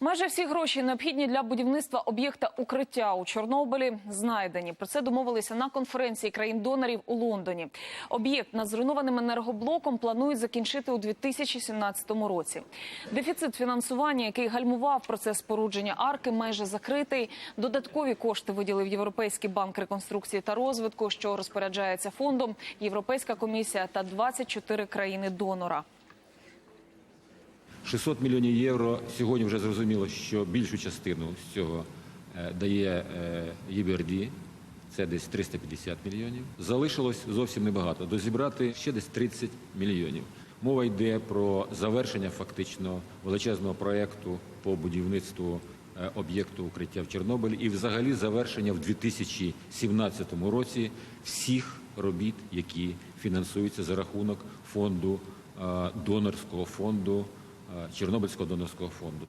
Майже всі гроші необхідні для будівництва об'єкта укриття у Чорнобилі знайдені. Про це домовилися на конференції країн-донорів у Лондоні. Об'єкт над зруйнованим енергоблоком планують закінчити у 2017 році. Дефіцит фінансування, який гальмував процес спорудження арки, майже закритий. Додаткові кошти виділив Європейський банк реконструкції та розвитку, що розпоряджається фондом, Європейська комісія та 24 країни донора. 600 мільйонів євро сьогодні вже зрозуміло, що більшу частину з цього е, дає е, ЄБРД, це десь 350 мільйонів. Залишилось зовсім небагато. Дозібрати ще десь 30 мільйонів. Мова йде про завершення фактично величезного проєкту по будівництву е, об'єкту укриття в Чорнобилі і взагалі завершення в 2017 році всіх робіт, які фінансуються за рахунок фонду донорського фонду. Чорнобильського донорського фонду.